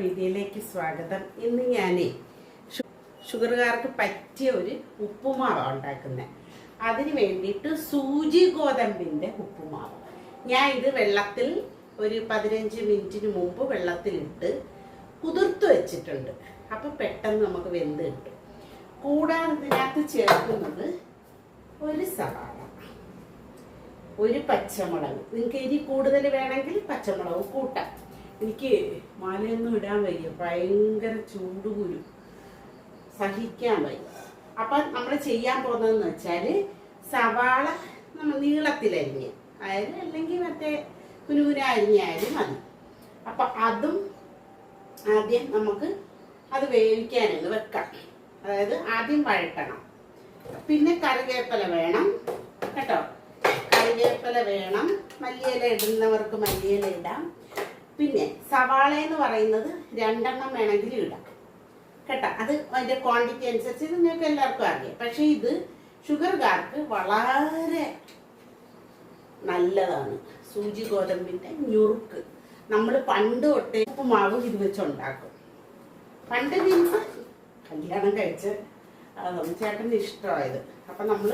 വീഡിയോയിലേക്ക് സ്വാഗതം. ഇന്ന് ഞാൻ ഷുഗറുകാർക്ക് പറ്റിയ ഒരു ഉപ്പുമാവ് ഉണ്ടാക്കുന്നത് അതിന് വേണ്ടിയിട്ട് സൂചി ഗോതമ്പിന്റെ ഉപ്പുമാവ്. ഞാൻ ഇത് വെള്ളത്തിൽ ഒരു പതിനഞ്ച് മിനിറ്റിന് മുമ്പ് വെള്ളത്തിലിട്ട് കുതിർത്ത് വെച്ചിട്ടുണ്ട്. അപ്പോൾ പെട്ടെന്ന് നമുക്ക് വെന്ത് കിട്ടും. കൂടാതെ ഇതിനകത്ത് ചേർക്കുന്നത് ഒരു സവാള. ഒരു പച്ചമുളക്. നിങ്ങൾക്ക് ഇനി കൂടുതൽ വേണമെങ്കിൽ പച്ചമുളക് കൂട്ടാം. എനിക്ക് മാലയൊന്നും ഇടാൻ വയ്യ. ഭയങ്കര ചൂടുകുരു സഹിക്കാൻ വയ്യ. അപ്പം നമ്മൾ ചെയ്യാൻ പോകുന്നതെന്ന് വെച്ചാൽ സവാള നമ്മൾ നീളത്തിലരിഞ്ഞ് അതായത് അല്ലെങ്കിൽ മറ്റേ കുനുകുന അരിഞ്ഞായാലും മതി. അപ്പം അതും ആദ്യം നമുക്ക് അത് വേവിക്കാനൊന്ന് വെക്കാം. അതായത് ആദ്യം വഴട്ടണം പിന്നെ കറിവേപ്പില വേണം കേട്ടോ? കറിവേപ്പില വേണം. മല്ലിയില ഇടുന്നവർക്ക് മല്ലിയില ഇടാം. പിന്നെ സവാള എന്ന് പറയുന്നത് രണ്ടെണ്ണം വേണമെങ്കിൽ ഇടാം. കേട്ടോ? അത് അതിന്റെ ക്വാണ്ടിറ്റി അനുസരിച്ച് നിങ്ങൾക്ക് എല്ലാവർക്കും അറിയാം. പക്ഷേ ഇത് ഷുഗർകാർക്ക് വളരെ നല്ലതാണ്. സൂചി ഗോതമ്പിന്റെ ഞുറുക്ക്. നമ്മൾ പണ്ട് തൊട്ടേ ഉപ്പുമാവ് ഇത് വെച്ചുണ്ടാക്കും. പണ്ട് മീൻസ് കല്യാണം കഴിച്ച് ചേട്ടന് ഇഷ്ടമായത്. അപ്പം നമ്മൾ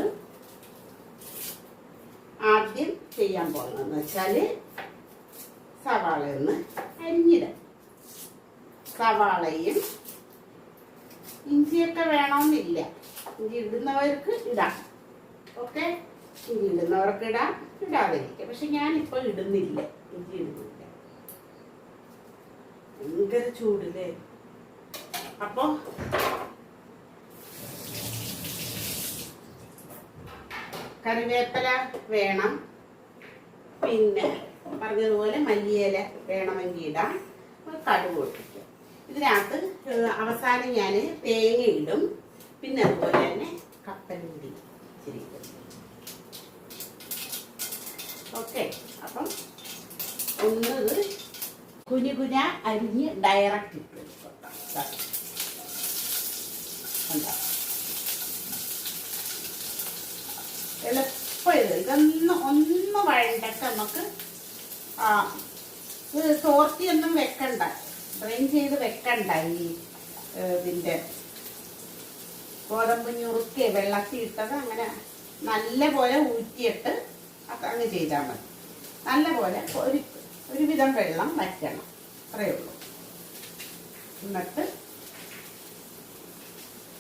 ആദ്യം ചെയ്യാൻ പോകുന്നതെന്ന് വെച്ചാൽ സവാള ഒന്ന് അരിഞ്ഞിടാം സവാളയും ഇഞ്ചിയൊക്കെ വേണമെന്നില്ല ഇഞ്ചി ഇടുന്നവർക്ക് ഇടാം. ഓക്കെ? ഇഞ്ചി ഇടുന്നവർക്ക് ഇടാം. ഇടാതിരിക്കാം പക്ഷെ ഞാനിപ്പോൾ ഇടുന്നില്ല. ഇഞ്ചി ഇടുന്നില്ല. ഭയങ്കര ചൂടില്ലേ? അപ്പോൾ കറിവേപ്പില വേണം. പിന്നെ പറഞ്ഞതുപോലെ മല്ലിയില വേണമെങ്കിൽ ഇടാം. കടുക് പൊട്ടിക്കും. ഇതിനകത്ത് അവസാനം ഞാൻ തേങ്ങ ഇടും. പിന്നെ അതുപോലെ തന്നെ കപ്പലൂടി ഇച്ചിരിക്കും. ഓക്കെ. അപ്പം ഒന്നത് കുനുകുന അരിഞ്ഞ് ഡയറക്റ്റ് ഇട്ട്. കണ്ടോ? എളുപ്പം ഇത്. ഇതൊന്ന് ഒന്ന് വഴണ്ടൊക്കെ നമുക്ക് ആ. വെക്കണ്ട. ഡ്രെയിൻ ചെയ്ത് വെക്കണ്ട ഈ ഇതിന്റെ. ഗോതമ്പ് ഞുറുക്കി വെള്ളത്തിൽ ഇട്ടത് അങ്ങനെ നല്ല പോലെ ഊറ്റിയിട്ട് അങ്ങ് ചെയ്താൽ മതി. നല്ല പോലെ ഒരു ഒരുവിധം വെള്ളം വറ്റണം. അത്രയേ ഉള്ളൂ. എന്നിട്ട്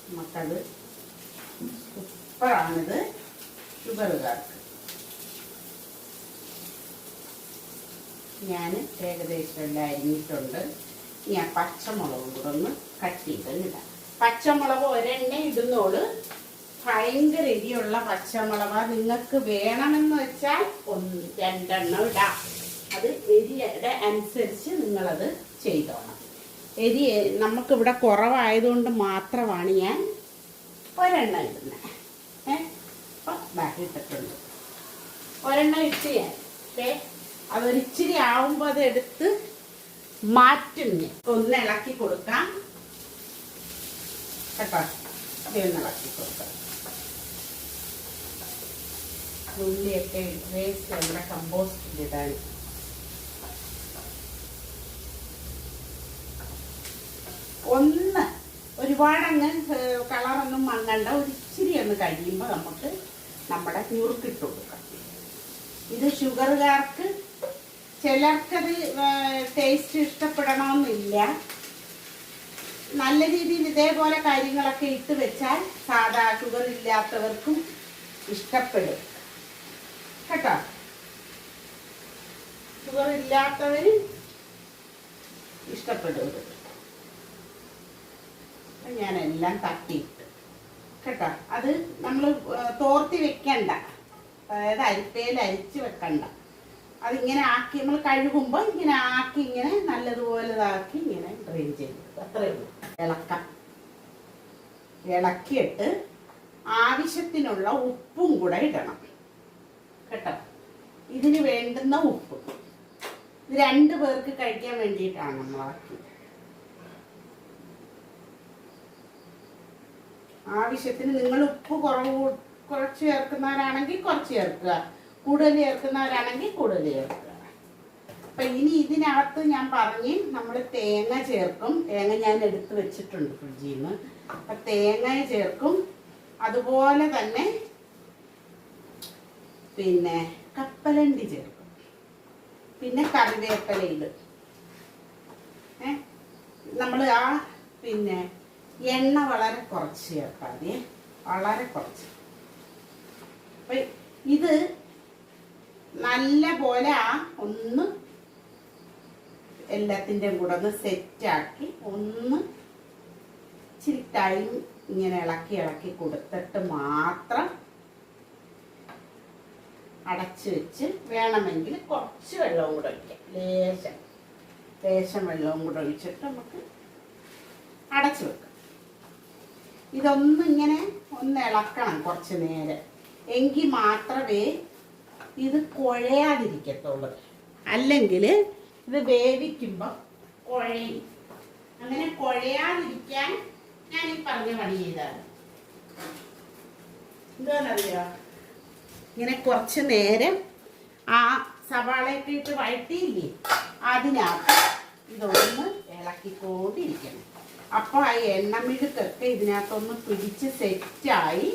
നമുക്കത് സൂപ്പറാണിത് ഷുഗറുകാർക്ക് ഞാൻ ഏകദേശം എല്ലാം അരിഞ്ഞിട്ടുണ്ട്. ഞാൻ പച്ചമുളകും കൂടെ ഒന്ന് കട്ട് ചെയ്തിട്ടില്ല പച്ചമുളക് ഒരെണ്ണ ഇടുന്നോൾ ഭയങ്കര എരിയുള്ള പച്ചമുളക്. നിങ്ങൾക്ക് വേണമെന്ന് വെച്ചാൽ ഒന്ന് രണ്ടെണ്ണം ഇടാം. അത് എരിയുടെ അനുസരിച്ച് നിങ്ങളത് ചെയ്തോണം. എരി നമുക്കിവിടെ കുറവായതുകൊണ്ട് മാത്രമാണ് ഞാൻ ഒരെണ്ണം ഇടുന്നത്. ഏ? അപ്പം ബാക്കി ഇട്ടിട്ടുണ്ട്. ഒരെണ്ണം ഇട്ട് ഞാൻ. ഓക്കെ അതൊരിച്ചിരി ആവുമ്പോൾ അത് എടുത്ത് മാറ്റും ഒന്ന് ഇളക്കി കൊടുക്കാം. കേട്ടോ? ഇതൊന്ന് ഇളക്കി കൊടുക്കാം. ഉള്ളിയൊക്കെ വേസ്റ്റ് നമ്മുടെ കമ്പോസ്റ്റിലിടാൻ ഒന്ന് ഒരുപാടങ്ങ് കളറൊന്നും മങ്ങണ്ട. ഒരു ഇച്ചിരി ഒന്ന് കഴിയുമ്പോൾ നമുക്ക് നമ്മുടെ ഞുറുക്കിട്ട് കൊടുക്കാം. ഇത് ഷുഗറുകാർക്ക് ചിലർക്കത് ടേസ്റ്റ് ഇഷ്ടപ്പെടണമെന്നില്ല. നല്ല രീതിയിൽ ഇതേപോലെ കാര്യങ്ങളൊക്കെ ഇട്ട് വെച്ചാൽ സാധാ ഷുഗർ ഇല്ലാത്തവർക്കും ഇഷ്ടപ്പെടും. കേട്ടോ? ഷുഗർ ഇല്ലാത്തവരും ഇഷ്ടപ്പെടും ഞാനെല്ലാം തട്ടിയിട്ട്. കേട്ടോ? അത് നമ്മൾ തോർത്തി വെക്കണ്ട. അതായത് അരിപ്പയിൽ അരിച്ച് വെക്കണ്ട. അതിങ്ങനെ ആക്കി നമ്മൾ കഴുകുമ്പോൾ ഇങ്ങനെ ആക്കി ഇങ്ങനെ നല്ലതുപോലെ ഇതാക്കി ഇങ്ങനെ ഡ്രെയിൻ ചെയ്യും. അത്രയേ ഉള്ളൂ. ഇളക്കാം. ഇളക്കിയിട്ട് ആവശ്യത്തിനുള്ള ഉപ്പും കൂടെ ഇടണം. കേട്ടോ? ഇതിന് വേണ്ടുന്ന ഉപ്പ്. ഇത് രണ്ട് പേർക്ക് കഴിക്കാൻ വേണ്ടിയിട്ടാണ് നമ്മൾ ആക്കി ആവശ്യത്തിന് നിങ്ങൾ ഉപ്പ് കുറവ് കുറച്ച് ചേർക്കുന്നവരാണെങ്കിൽ കുറച്ച് ചേർക്കുക. കൂടുതൽ ചേർക്കുന്നവരാണെങ്കിൽ കൂടുതൽ ചേർക്കുക. അപ്പൊ ഇനി ഇതിനകത്ത് ഞാൻ പറഞ്ഞ് നമ്മൾ തേങ്ങ ചേർക്കും. തേങ്ങ ഞാൻ എടുത്ത് വെച്ചിട്ടുണ്ട് ഫ്രിഡ്ജിൽ നിന്ന് അപ്പൊ തേങ്ങ ചേർക്കും. അതുപോലെ തന്നെ പിന്നെ കപ്പലണ്ടി ചേർക്കും. പിന്നെ കറിവേപ്പിലയിടും ഏ? നമ്മൾ ആ പിന്നെ എണ്ണ വളരെ കുറച്ച് ചേർക്കാതെ വളരെ കുറച്ച്. അപ്പൊ ഇത് നല്ല പോലെ ആ ഒന്ന് എല്ലാത്തിന്റെയും കൂടെ ഒന്ന് സെറ്റാക്കി ഒന്ന് ഇച്ചിരി ടൈം ഇങ്ങനെ ഇളക്കി ഇളക്കി കൊടുത്തിട്ട് മാത്രം അടച്ചു വെച്ച് വേണമെങ്കിൽ കുറച്ച് വെള്ളവും കൂടെ ഒഴിക്കാം. ലേശം ലേശം വെള്ളവും കൂടെ ഒഴിച്ചിട്ട് നമുക്ക് അടച്ചു വെക്കാം. ഇതൊന്നിങ്ങനെ ഒന്ന് ഇളക്കണം കുറച്ച് നേരം. എങ്കിൽ മാത്രമേ ഇത് കുഴയാതിരിക്കത്തുള്ളൂ. അല്ലെങ്കിൽ ഇത് വേവിക്കുമ്പോൾ കുഴയും. അങ്ങനെ കുഴയാതിരിക്കാൻ ഞാൻ ഈ പറഞ്ഞ പണി ചെയ്താണ്. എന്താണെന്നറിയോ? ഇങ്ങനെ കുറച്ച് നേരം ആ സവാളയൊക്കെ ഇട്ട് വഴറ്റിയില്ലേ അതിനകത്ത് ഇതൊന്ന് ഇളക്കിക്കൊണ്ടിരിക്കണം. അപ്പോൾ ആ എണ്ണമിഴുക്കൊക്കെ ഇതിനകത്തൊന്ന് പിടിച്ച് സെറ്റായി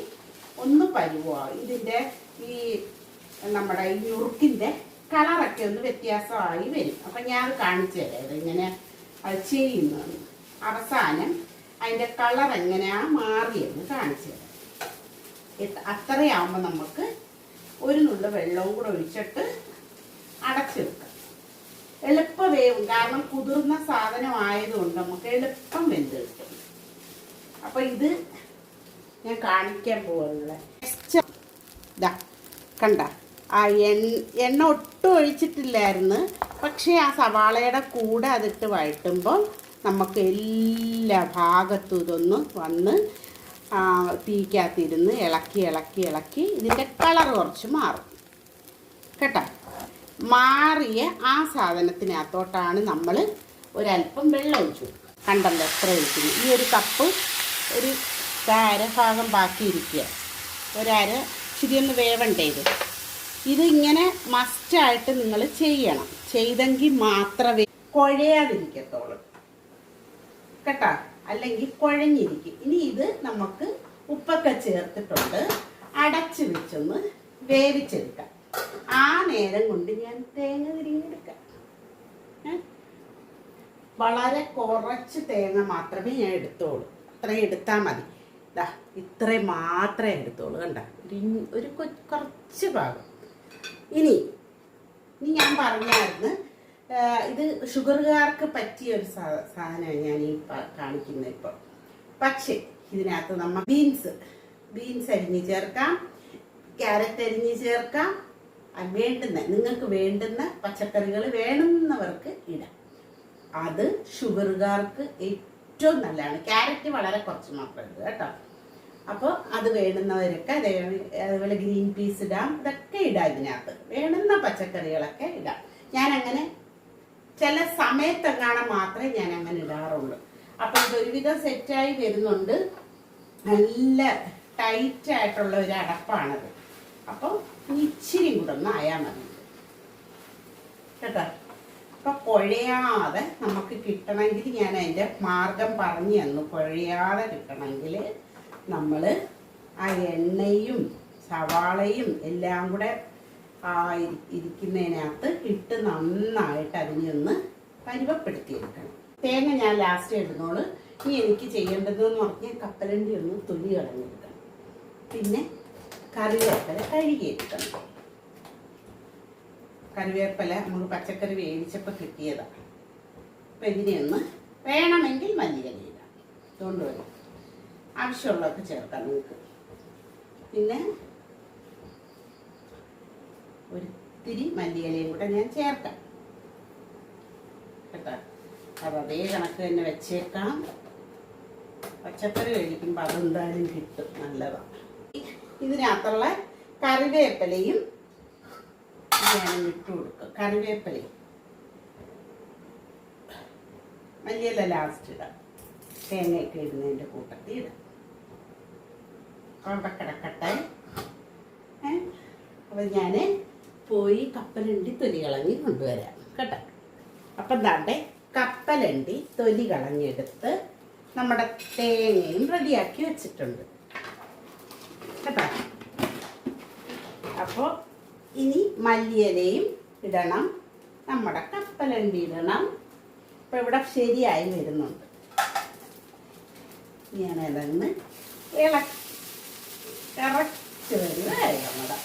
ഒന്ന് പരുവായി ഇതിന്റെ ഈ നമ്മുടെ ഈ ഞുറുക്കിന്റെ കളറൊക്കെ ഒന്ന് വ്യത്യാസമായി വരും. അപ്പം ഞാൻ കാണിച്ചു തരാം ഇതിങ്ങനെ അത് ചെയ്യുന്നതെന്ന് അവസാനം അതിന്റെ കളർ എങ്ങനെയാ മാറിയെന്ന് കാണിച്ചു തരാം. ഇത് അത്രയാവുമ്പോൾ നമുക്ക് ഒരു നുള്ള വെള്ളവും കൂടെ ഒഴിച്ചിട്ട് അടച്ചു വെക്കാം. എളുപ്പം വേവും കാരണം കുതിർന്ന സാധനം ആയതുകൊണ്ട് നമുക്ക് എളുപ്പം വെന്ത് കിട്ടും. അപ്പൊ ഇത് ഞാൻ കാണിക്കാൻ പോകുന്നത് കണ്ട? ആ എണ്ണ ഒട്ടും ഒഴിച്ചിട്ടില്ലായിരുന്നു. പക്ഷേ ആ സവാളയുടെ കൂടെ അതിട്ട് വഴറ്റുമ്പോൾ നമുക്ക് എല്ലാ ഭാഗത്തും ഇതൊന്ന് വന്ന് തീക്കകത്തിരുന്ന് ഇളക്കി ഇളക്കി ഇളക്കി ഇതിന്റെ കളർ കുറച്ച് മാറും. കേട്ടോ? മാറിയ ആ സാധനത്തിനകത്തോട്ടാണ് നമ്മൾ ഒരല്പം വെള്ളം ഒഴിച്ചു. കണ്ടല്ലോ എത്ര ഒഴിക്കുന്നു. ഈ ഒരു കപ്പ് ഒരു അര ഭാഗം ബാക്കിയിരിക്കുക. ഒരര ഇച്ചിരി ഒന്ന് വേവണ്ടേ ഇത്? ഇത് ഇങ്ങനെ മസ്റ്റായിട്ട് നിങ്ങൾ ചെയ്യണം. ചെയ്തെങ്കിൽ മാത്രമേ കുഴയാതിരിക്കത്തുള്ളൂ. കേട്ടോ? അല്ലെങ്കിൽ കുഴഞ്ഞിരിക്കും. ഇനി ഇത് നമുക്ക് ഉപ്പൊക്കെ ചേർത്തിട്ടുണ്ട്. അടച്ച് വെച്ചൊന്ന് വേവിച്ചെടുക്കാം. ആ നേരം കൊണ്ട് ഞാൻ തേങ്ങ തിരിഞ്ഞെടുക്കാം? വളരെ കുറച്ച് തേങ്ങ മാത്രമേ ഞാൻ എടുത്തോളൂ. അത്രയും എടുത്താൽ മതി. ഇതാ ഇത്രയും മാത്രമേ എടുത്തോളൂ. കണ്ട? ഒരു കുറച്ച് ഭാഗം. ഇനി ഇനി ഞാൻ പറഞ്ഞായിരുന്നു ഇത് ഷുഗറുകാർക്ക് പറ്റിയ ഒരു സാധനമാണ് ഞാൻ ഈ കാണിക്കുന്നത് ഇപ്പൊ പക്ഷേ ഇതിനകത്ത് നമ്മൾ ബീൻസ് ബീൻസ് അരിഞ്ഞ് ചേർക്കാം ക്യാരറ്റ് അരിഞ്ഞ് ചേർക്കാം വേണ്ടുന്ന നിങ്ങൾക്ക് വേണ്ടുന്ന പച്ചക്കറികൾ വേണമെന്നവർക്ക് ഇടാം. അത് ഷുഗറുകാർക്ക് ഏറ്റവും നല്ലതാണ്. ക്യാരറ്റ് വളരെ കുറച്ച് മാത്രം ഇടുക കേട്ടോ. അപ്പോൾ അത് വേണ്ടുന്നവരൊക്കെ അതേ അതുപോലെ ഗ്രീൻ പീസ് ഇടാം. ഇതൊക്കെ ഇടാം ഇതിനകത്ത്. വേണ്ടുന്ന പച്ചക്കറികളൊക്കെ ഇടാം. ഞാൻ അങ്ങനെ ചില സമയത്തെങ്ങാണം മാത്രമേ ഞാൻ അങ്ങനെ ഇടാറുള്ളൂ. അപ്പോൾ ഇതൊരുവിധം സെറ്റായി വരുന്നുണ്ട്. നല്ല ടൈറ്റ് ആയിട്ടുള്ള ഒരു അടപ്പാണത്. അപ്പോൾ ഇച്ചിരി കൂടെ ഒന്ന് ആയാൽ മതി. കേട്ടോ? അപ്പൊ കുഴയാതെ നമുക്ക് കിട്ടണമെങ്കിൽ ഞാൻ അതിന്റെ മാർഗം പറഞ്ഞു തന്നു. കുഴയാതെ കിട്ടണമെങ്കിൽ നമ്മൾ ആ എണ്ണയും സവാളയും എല്ലാം കൂടെ ആ ഇരിക്കുന്നതിനകത്ത് ഇട്ട് നന്നായിട്ട് അതിനെ ഒന്ന് പരുവപ്പെടുത്തിയെടുക്കണം. തേങ്ങ ഞാൻ ലാസ്റ്റ് ഇടുന്നോളൂ. ഇനി എനിക്ക് ചെയ്യേണ്ടതെന്ന് പറഞ്ഞാൽ കപ്പലണ്ടി ഒന്ന് തൊലി കളഞ്ഞെടുക്കണം. പിന്നെ കറിവേപ്പില കഴുകിയെടുക്കണം. കറിവേപ്പില നമുക്ക് പച്ചക്കറി വേവിച്ചപ്പോൾ കിട്ടിയതാണ് അപ്പം ഇതിനെയൊന്ന് വേണമെങ്കിൽ മല്ലിയില ഇടാം. വരും. ആവശ്യമുള്ളതൊക്കെ ചേർക്കാം നിങ്ങൾക്ക് പിന്നെ ഒരിത്തിരി മല്ലിയിലയും കൂടെ ഞാൻ ചേർക്കാം. കേട്ടോ? അപ്പം അതേ കണക്ക് തന്നെ വെച്ചേക്കാം. പച്ചക്കറി കഴിക്കുമ്പോൾ അതെന്തായാലും കിട്ടും. നല്ലതാണ് ഇതിനകത്തുള്ള കറിവേപ്പിലയും ഞാൻ ഇട്ടു കൊടുക്കുക കറിവേപ്പിലയും. മല്ലിയില ലാസ്റ്റ് ഇടാം. തേങ്ങയൊക്കെ ഇടുന്നതിന്റെ കൂട്ടത്തിൽ ഇടാം. അവിടെ കിടക്കട്ടെ. അപ്പം ഞാൻ പോയി കപ്പലണ്ടി തൊലി കളഞ്ഞ് കൊണ്ടുവരാം. കേട്ടോ? അപ്പം ദാണ്ടെ കപ്പലണ്ടി തൊലി കളഞ്ഞെടുത്ത് നമ്മുടെ തേങ്ങയും റെഡിയാക്കി വെച്ചിട്ടുണ്ട്. കേട്ടോ? അപ്പോൾ ഇനി മല്ലിയിലയും ഇടണം. നമ്മുടെ കപ്പലണ്ടി ഇടണം. ഇപ്പം ഇവിടെ ശരിയായി വരുന്നുണ്ട്. ഞാനതൊന്ന് ഇളക്കി കറക്റ്റ് വരുന്നതായി നമ്മുടെ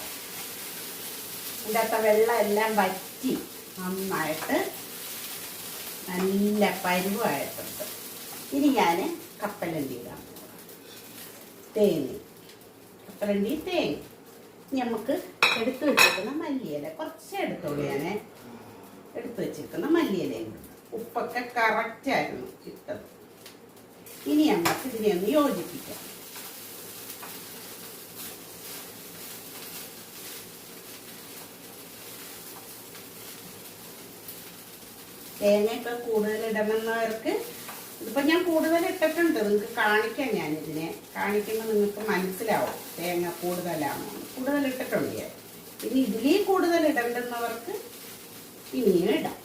ഇതിന്റെ വെള്ളം എല്ലാം വറ്റി നന്നായിട്ട് നല്ല പരുവായിട്ടുണ്ട്. ഇനി ഞാൻ കപ്പലണ്ടി ഇടാം തേങ്ങ. കപ്പലണ്ടി തേങ്ങ. നമുക്ക് എടുത്തു വെച്ചിരിക്കുന്ന മല്ലിയില. കുറച്ച് എടുത്തോളൂ ഞാൻ എടുത്തു വെച്ചിരിക്കുന്ന മല്ലിയിലയും ഉപ്പൊക്കെ കറക്റ്റായിരുന്നു ഇട്ടത് ഇനി നമുക്ക് ഇതിനെ ഒന്ന് യോജിപ്പിക്കാം. തേങ്ങയൊക്കെ കൂടുതൽ ഇടണമെന്നവർക്ക് ഇതിപ്പോൾ ഞാൻ കൂടുതൽ ഇട്ടിട്ടുണ്ട് നിങ്ങൾക്ക് കാണിക്കാം ഞാനിതിനെ. കാണിക്കുമ്പോൾ നിങ്ങൾക്ക് മനസ്സിലാവും തേങ്ങ കൂടുതലാണോ. കൂടുതൽ ഇട്ടിട്ടുണ്ട് ഞാൻ. ഇനി ഇതിലേ കൂടുതൽ ഇടണ്ടെന്നവർക്ക് ഇനിയും ഇടാം.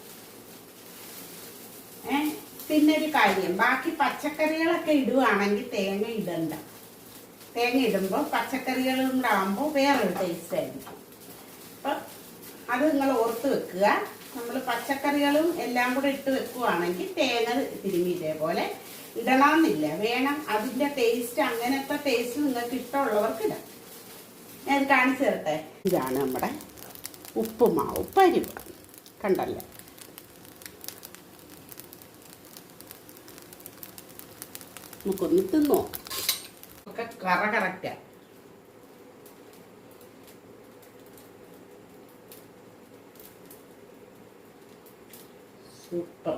ഏ? പിന്നെ ഒരു കാര്യം. ബാക്കി പച്ചക്കറികളൊക്കെ ഇടുവാണെങ്കിൽ തേങ്ങ ഇടണ്ട. തേങ്ങ ഇടുമ്പോൾ പച്ചക്കറികളും കൂടെ ആകുമ്പോൾ വേറൊരു ടേസ്റ്റ് ആയിരിക്കും. അപ്പം അത് നിങ്ങൾ ഓർത്ത് വെക്കുക. നമ്മൾ പച്ചക്കറികളും എല്ലാം കൂടെ ഇട്ട് വെക്കുവാണെങ്കിൽ തേങ്ങ തിരുമി ഇതേപോലെ ഇടണമെന്നില്ല. വേണം അതിന്റെ ടേസ്റ്റ് അങ്ങനത്തെ ടേസ്റ്റ് നിങ്ങൾക്ക് ഇഷ്ടമുള്ളവർക്ക് ഇടാം ഞാൻ കാണിച്ചു തരട്ടെ? ഇതാണ് നമ്മുടെ ഉപ്പുമാവ് പരിവ് കണ്ടല്ലേ? നമുക്കൊന്ന് തിന്നോ ഒക്കെ കറ കറക്റ്റാ. സൂപ്പർ.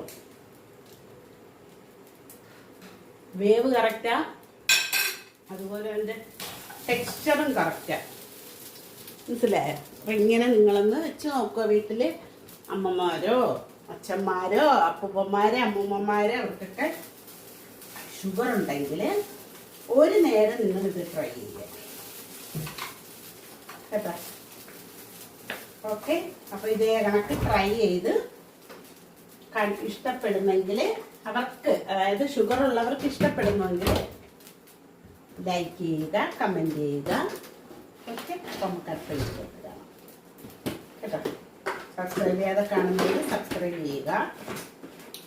വേവ് കറക്റ്റാ അതുപോലെ അതിന്റെ ടെക്സ്ചറും കറക്റ്റാ മനസ്സിലായോ? ഇങ്ങനെ നിങ്ങളൊന്ന് വെച്ച് നോക്കുക വീട്ടിൽ അമ്മമാരോ അച്ഛന്മാരോ അപ്പൂപ്പന്മാരെ അമ്മൂമ്മമാരെ അവർക്കൊക്കെ ഷുഗർ ഉണ്ടെങ്കിൽ ഒരു നേരം നിങ്ങൾ ഇത് ട്രൈ ചെയ്യുക. കേട്ടോ? ഓക്കെ അപ്പോൾ ഇതേ കണക്ക് ട്രൈ ചെയ്ത് ഇഷ്ടപ്പെടുന്നെങ്കിൽ അവർക്ക് അതായത് ഷുഗർ ഉള്ളവർക്ക് ഇഷ്ടപ്പെടുന്നെങ്കിൽ ലൈക്ക് ചെയ്യുക കമന്റ് ചെയ്യുക. ഓക്കെ? അപ്പം നമുക്ക് അടുത്ത വീഡിയോയിൽ കാണാം കേട്ടോ? സബ്സ്ക്രൈബ് ചെയ്യാതെ കാണുന്നെങ്കിൽ സബ്സ്ക്രൈബ് ചെയ്യുക.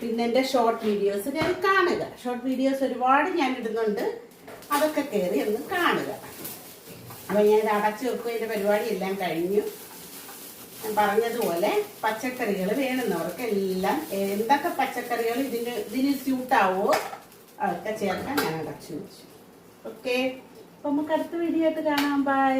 പിന്നെ എന്റെ ഷോർട്ട് വീഡിയോസ് ഞാൻ കാണുക. ഷോർട്ട് വീഡിയോസ് ഒരുപാട് ഞാൻ ഇടുന്നുണ്ട്. അതൊക്കെ കയറി ഒന്ന് കാണുക. അപ്പം ഞാൻ അടച്ചു വെക്കും. എന്റെ പരിപാടി എല്ലാം കഴിഞ്ഞു. ഞാൻ പറഞ്ഞതുപോലെ പച്ചക്കറികൾ വേണമെന്നവർക്ക് എല്ലാം എന്തൊക്കെ പച്ചക്കറികൾ ഇതിന് ഇതിന് സ്യൂട്ടാവോ അതൊക്കെ ചേർക്കാൻ ഞാൻ അടച്ചു വെച്ചു. ഓക്കെ അപ്പം നമുക്ക് അടുത്ത വീഡിയോ ആയിട്ട് കാണാം. ബൈ